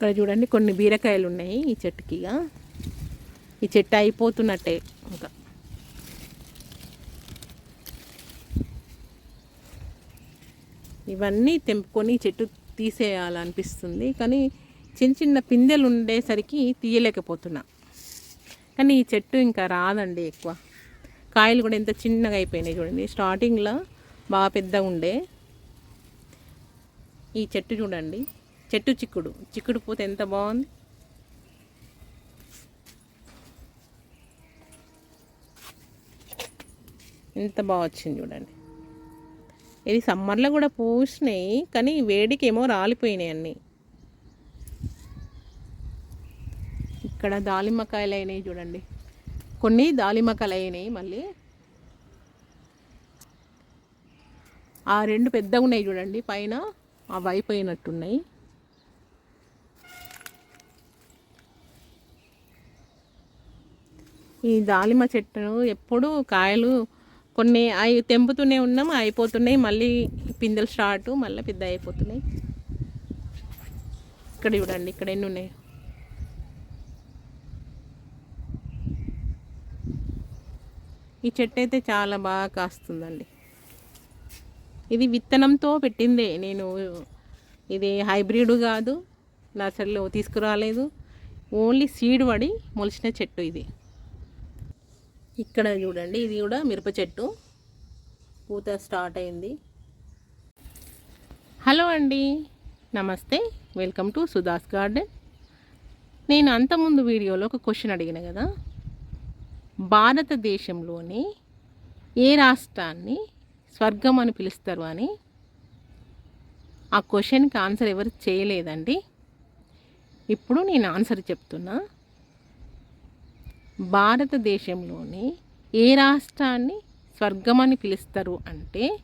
ఇక్కడ చూడండి కొన్ని బీరకాయలు ఉన్నాయి ఈ చెట్టుకి ఇక. ఈ చెట్టు అయిపోతున్నట్టే ఇంకా. ఇవన్నీ తెంపుకొని చెట్టు తీసేయాలనిపిస్తుంది కానీ చిన్న చిన్న పిందెలు ఉండేసరికి తీయలేకపోతున్నా. కానీ ఈ చెట్టు ఇంకా రాదండి ఎక్కువ. కాయలు కూడా ఎంత చిన్నగా అయిపోయినాయి చూడండి. స్టార్టింగ్లో బాగా పెద్దగా ఉండే. ఈ చెట్టు చూడండి. చెట్టు చిక్కుడు. చిక్కుడు పూత ఎంత బాగుంది? ఎంత బాగా వచ్చింది చూడండి. ఇది సమ్మర్లో కూడా పూసినాయి కానీ వేడికి ఏమో రాలిపోయినాయి అన్నీ. ఇక్కడ దాలిమ్మకాయలు అయినాయి చూడండి. కొన్ని దాలిమ్మకాయలు అయినాయి మళ్ళీ. ఆ రెండు పెద్దగా ఉన్నాయి చూడండి పైన అవి అయిపోయినట్టున్నాయి ఈ దాలిమ చెట్టును ఎప్పుడు కాయలు కొన్ని అవి తెంపుతూనే ఉన్నాం అయిపోతున్నాయి. మళ్ళీ పిందెలు స్టార్ట్ మళ్ళీ పెద్ద అయిపోతున్నాయి. ఇక్కడ చూడండి ఇక్కడ ఎన్ని ఉన్నాయి? ఈ చెట్టు అయితే చాలా బాగా కాస్తుందండి. ఇది విత్తనంతో పెట్టిందే. నేను ఇది హైబ్రిడ్ కాదు నర్సరీలో తీసుకురాలేదు. ఓన్లీ సీడ్ పడి మొలిచిన చెట్టు ఇది. ఇక్కడ చూడండి ఇది కూడా మిరప చెట్టు. పూత స్టార్ట్ అయింది. హలో అండి నమస్తే. Welcome to Sudha's garden. నేను అంతకుముందు వీడియోలో ఒక క్వశ్చన్ అడిగిన కదా భారతదేశంలోని ఏ రాష్ట్రాన్ని స్వర్గం అని పిలుస్తారు అని? ఆ క్వశ్చన్కి ఆన్సర్ ఎవరు చేయలేదండి. ఇప్పుడు నేను ఆన్సర్ చెప్తున్నా. భారతదేశంలోని ఏ రాష్ట్రాన్ని స్వర్గం అని పిలుస్తారు అంటే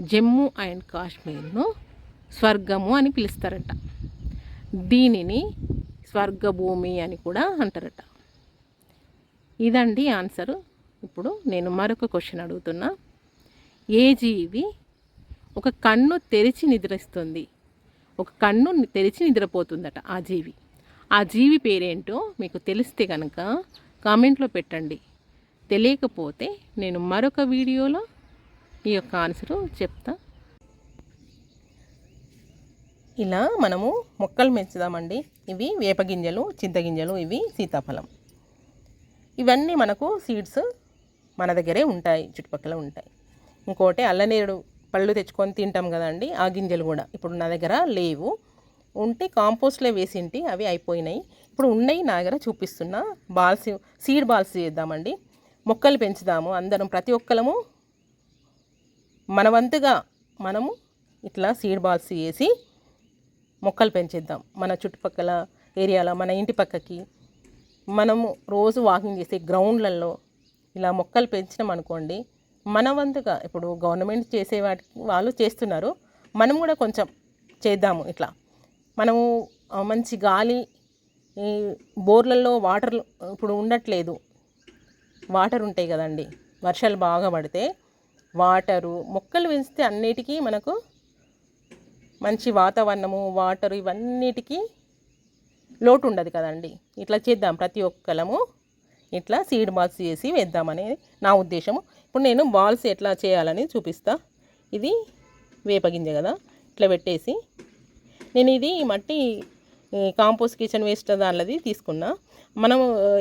జమ్మూ అండ్ కాశ్మీర్ను స్వర్గము అని పిలుస్తారట. దీనిని స్వర్గభూమి అని కూడా అంటారట. ఇదండి ఆన్సరు. ఇప్పుడు నేను మరొక క్వశ్చన్ అడుగుతున్నా. ఏ జీవి ఒక కన్ను తెరిచి నిద్రిస్తుంది? ఒక కన్ను తెరిచి నిద్రపోతుందట ఆ జీవి. ఆ జీవి పేరేంటో మీకు తెలిస్తే కనుక కామెంట్లో పెట్టండి. తెలియకపోతే నేను మరొక వీడియోలో ఈ యొక్క ఆన్సరు చెప్తా. ఇలా మనము మొక్కలు పెంచుదామండి. ఇవి వేపగింజలు చింతగింజలు ఇవి సీతాఫలం. ఇవన్నీ మనకు సీడ్స్ మన దగ్గరే ఉంటాయి చుట్టుపక్కల ఉంటాయి. ఇంకోటి అల్లనేరుడు పళ్ళు తెచ్చుకొని తింటాం కదండి ఆ గింజలు కూడా. ఇప్పుడు నా దగ్గర లేవు. ఉంటే కాంపోస్ట్లో వేసింటి అవి అయిపోయినాయి. ఇప్పుడు ఉన్నాయి నా దగ్గర చూపిస్తున్నా. బాల్స్ సీడ్ బాల్స్ చేద్దామండి. మొక్కలు పెంచుదాము. అందరం ప్రతి ఒక్కరము మన వంతుగా మనము ఇట్లా సీడ్ బాల్స్ వేసి మొక్కలు పెంచేద్దాం. మన చుట్టుపక్కల ఏరియాలో మన ఇంటి పక్కకి. మనము రోజు వాకింగ్ చేసే గ్రౌండ్లలో ఇలా మొక్కలు పెంచినాం అనుకోండి మన వంతుగా ఇప్పుడు గవర్నమెంట్ చేసే వాటికి వాళ్ళు చేస్తున్నారు. మనం కూడా కొంచెం చేద్దాము ఇట్లా. మనము మంచి గాలి ఈ బోర్లలో వాటర్ ఇప్పుడు ఉండట్లేదు. వాటర్ ఉంటాయి కదండి. వర్షాలు బాగా పడితే వాటరు మొక్కలు పెంచితే అన్నిటికీ మనకు మంచి వాతావరణము వాటరు ఇవన్నిటికీ లోటు ఉండదు కదండి. ఇట్లా చేద్దాం ప్రతి ఒక్కలము. ఇట్లా సీడ్ బాల్స్ చేసి వేద్దామనేది నా ఉద్దేశము. ఇప్పుడు నేను బాల్స్ ఎట్లా చేయాలని చూపిస్తా. ఇది వేపగింజ కదా. ఇట్లా పెట్టేసి నేను ఇది మట్టి కాంపోస్ట్ కిచెన్ వేస్ట్ దానిది తీసుకున్నా. మనం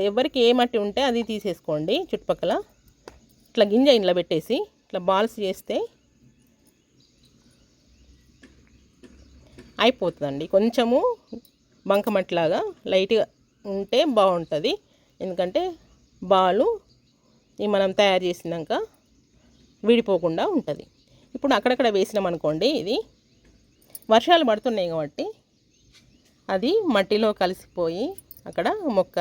ఎవరికి ఏ మట్టి ఉంటే అది తీసేసుకోండి చుట్టుపక్కల. ఇట్లా గింజ ఇంట్లో పెట్టేసి ఇట్లా బాల్స్ చేస్తే అయిపోతుందండి. కొంచెము బంకమట్టిలాగా లైట్గా ఉంటే బాగుంటుంది. ఎందుకంటే బాలు ఈ మనం తయారు చేసినాక విడిపోకుండా ఉంటుంది. ఇప్పుడు అక్కడక్కడ వేసినాం అనుకోండి ఇది వర్షాలు పడుతున్నాయి కాబట్టి అది మట్టిలో కలిసిపోయి అక్కడ మొక్క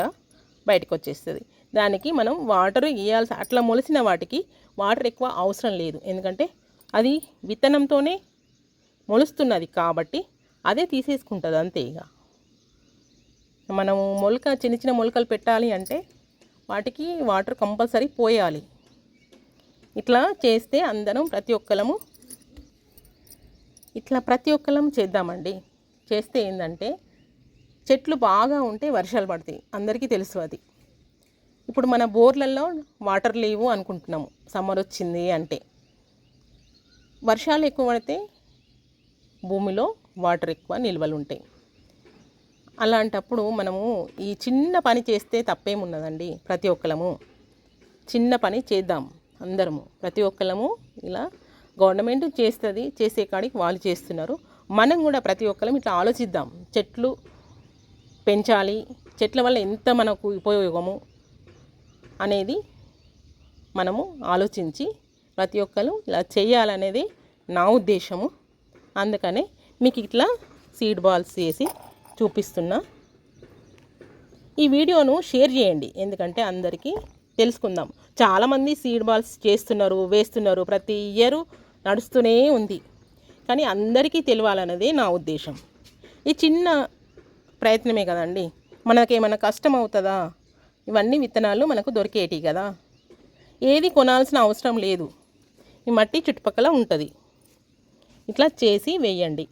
బయటకు వచ్చేస్తుంది. దానికి మనం వాటర్ ఇవ్వాల్సి అట్లా మొలిసిన వాటికి వాటర్ ఎక్కువ అవసరం లేదు. ఎందుకంటే అది విత్తనంతోనే మొలుస్తున్నది కాబట్టి అదే తీసేసుకుంటుంది అంతే ఇక. మనము మొలక చిన్న చిన్న మొలకలు పెట్టాలి అంటే వాటికి వాటర్ కంపల్సరీ పోయాలి. ఇట్లా చేస్తే అందరం ప్రతి ఒక్కరము ఇట్లా ప్రతి ఒక్కరం చేద్దామండి. చేస్తే ఏంటంటే చెట్లు బాగా ఉంటే వర్షాలు పడతాయి. అందరికీ తెలుసు అది. ఇప్పుడు మన బోర్లలో వాటర్ లేవు అనుకుంటున్నాము. సమ్మర్ వచ్చింది అంటే. వర్షాలు ఎక్కువ పడితే భూమిలో వాటర్ ఎక్కువ నిల్వలు ఉంటాయి. అలాంటప్పుడు మనము ఈ చిన్న పని చేస్తే తప్పేమున్నదండి ప్రతి ఒక్కరము చిన్న పని చేద్దాం అందరము. ప్రతి ఒక్కరము ఇలా గవర్నమెంట్ చేస్తుంది చేసే కాడికి వాళ్ళు చేస్తున్నారు. మనం కూడా ప్రతి ఒక్కరం ఇట్లా ఆలోచిద్దాం. చెట్లు పెంచాలి చెట్ల వల్ల ఎంత మనకు ఉపయోగము అనేది మనము ఆలోచించి ప్రతి ఒక్కరు ఇలా చేయాలనేది నా ఉద్దేశము. అందుకనే మీకు ఇట్లా సీడ్ బాల్స్ చేసి చూపిస్తున్నా. ఈ వీడియోను షేర్ చేయండి. ఎందుకంటే అందరికీ తెలుసుకుందాం. చాలామంది సీడ్ బాల్స్ చేస్తున్నారు వేస్తున్నారు. ప్రతి ఇయరు నడుస్తూనే ఉంది. కానీ అందరికీ తెలియాలన్నదే నా ఉద్దేశం. ఈ చిన్న ప్రయత్నమే కదండి. మనకేమైనా కష్టం అవుతుందా ఇవన్నీ విత్తనాలు మనకు దొరికేటివి కదా. ఏది కొనాల్సిన అవసరం లేదు. ఈ మట్టి చుట్టుపక్కల ఉంటుంది. ఇట్లా చేసి వేయండి.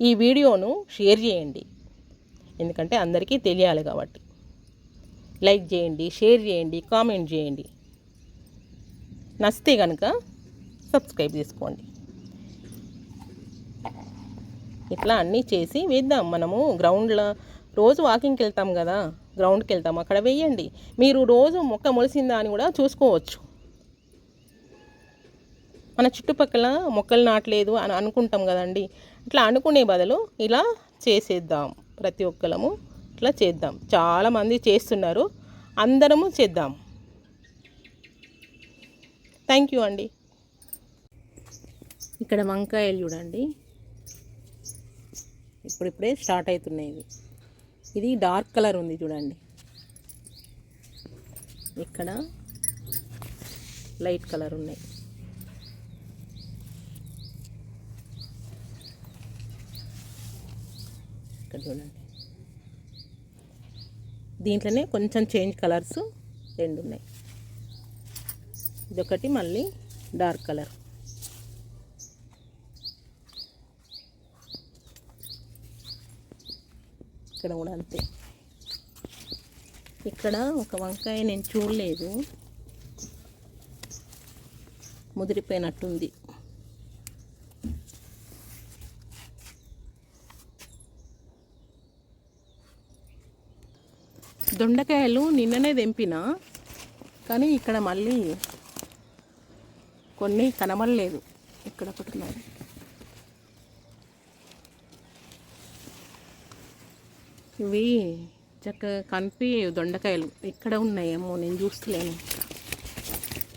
ఈ వీడియోను షేర్ చేయండి. ఎందుకంటే అందరికీ తెలియాలి కాబట్టి. లైక్ చేయండి షేర్ చేయండి కామెంట్ చేయండి. నచ్చితే కనుక సబ్స్క్రైబ్ చేసుకోండి. ఇట్లా అన్నీ చేసి వేద్దాం. మనము గ్రౌండ్లో రోజు వాకింగ్కి వెళ్తాం కదా గ్రౌండ్కి వెళ్తాం. అక్కడ వేయండి. మీరు రోజు మొక్క మొలిసిందా అని కూడా చూసుకోవచ్చు. మన చుట్టుపక్కల మొక్కలు నాటలేదు అని అనుకుంటాం కదండి. ఇట్లా అనుకునే బదులు ఇలా చేసేద్దాం. ప్రతి ఒక్కరము ఇట్లా చేద్దాం. చాలామంది చేస్తున్నారు. అందరము చేద్దాం. థ్యాంక్ యూ అండి. ఇక్కడ వంకాయలు చూడండి. ఇప్పుడిప్పుడే స్టార్ట్ అవుతున్నాయి ఇవి. ఇది డార్క్ కలర్ ఉంది చూడండి. ఇక్కడ లైట్ కలర్ ఉన్నాయి. ఇక్కడ చూడండి. దీంట్లోనే కొంచెం చేంజ్ కలర్స్ రెండు ఉన్నాయి. ఇదొకటి మళ్ళీ డార్క్ కలర్. ఇక్కడ కూడా అంతే. ఇక్కడ ఒక వంకాయ నేను చూడలేదు. ముదిరిపోయినట్టుంది. దొండకాయలు నిన్ననే తెంపిన కానీ ఇక్కడ మళ్ళీ కొన్ని కనబడలేదు. ఇక్కడ ఒకటి ఉన్నది ఇవి చక్కగా కనిపి దొండకాయలు. ఇక్కడ ఉన్నాయేమో నేను చూస్తలేను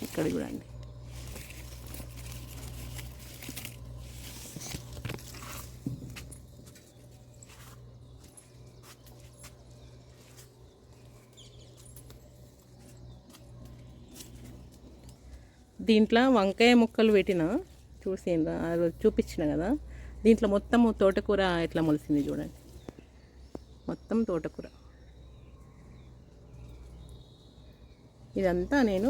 ఇక్కడ చూడండి. దీంట్లో వంకాయ ముక్కలు పెట్టిన చూసిండ్రా ఆ రోజు చూపించిన కదా దీంట్లో మొత్తము తోటకూర ఎట్లా మొలిసింది చూడండి. మొత్తం తోటకూర. ఇదంతా నేను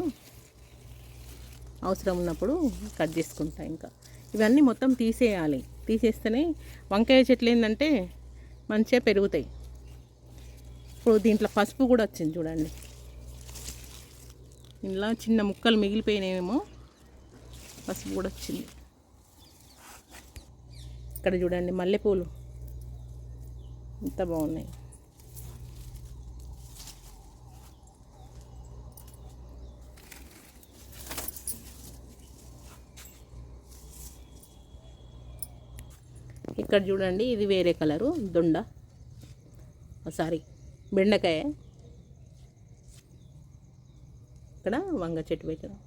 అవసరం ఉన్నప్పుడు కట్ చేసుకుంటా ఇంకా. ఇవన్నీ మొత్తం తీసేయాలి. తీసేస్తేనే వంకాయ చెట్లు ఏంటంటే మంచిగా పెరుగుతాయి. ఇప్పుడు దీంట్లో పసుపు కూడా వచ్చింది చూడండి. ఇలా చిన్న ముక్కలు మిగిలిపోయినాయేమో పసుపు కూడా వచ్చింది. ఇక్కడ చూడండి మల్లెపూలు. ఎంత బాగున్నాయి. ఇక్కడ చూడండి ఇది వేరే కలరు దొండ. సారీ బెండకాయ. ఇక్కడ వంగ చెట్టు పెట్టాను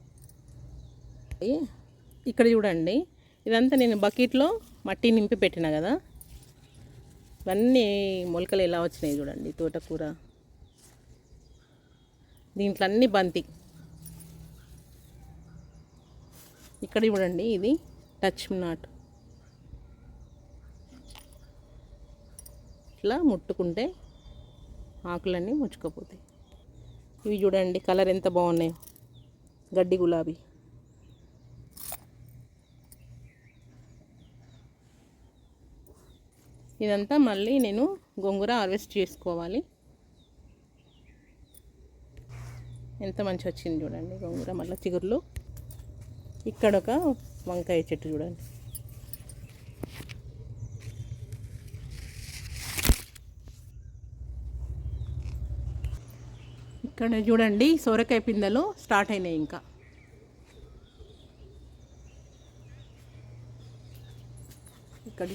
ఇక్కడ చూడండి. ఇదంతా నేను బకెట్లో మట్టి నింపి పెట్టిన కదా. ఇవన్నీ మొలకలు ఎలా వచ్చినాయి చూడండి తోటకూర. దీంట్లో అన్ని బంతి. ఇక్కడ చూడండి ఇది టచ్ నాట్. ఇట్లా ముట్టుకుంటే ఆకులన్నీ ముచ్చుకపోతాయి. ఇవి చూడండి కలర్ ఎంత బాగున్నాయో. గడ్డి గులాబీ. ఇదంతా మళ్ళీ నేను గోంగూర హార్వెస్ట్ చేసుకోవాలి. ఎంత మంచి వచ్చింది చూడండి గోంగూర మళ్ళీ చిగురులు. ఇక్కడ ఒక వంకాయ చెట్టు చూడండి. ఇక్కడ చూడండి సోరకాయ పిందెలు స్టార్ట్ అయినాయి ఇంకా. ఇక్కడ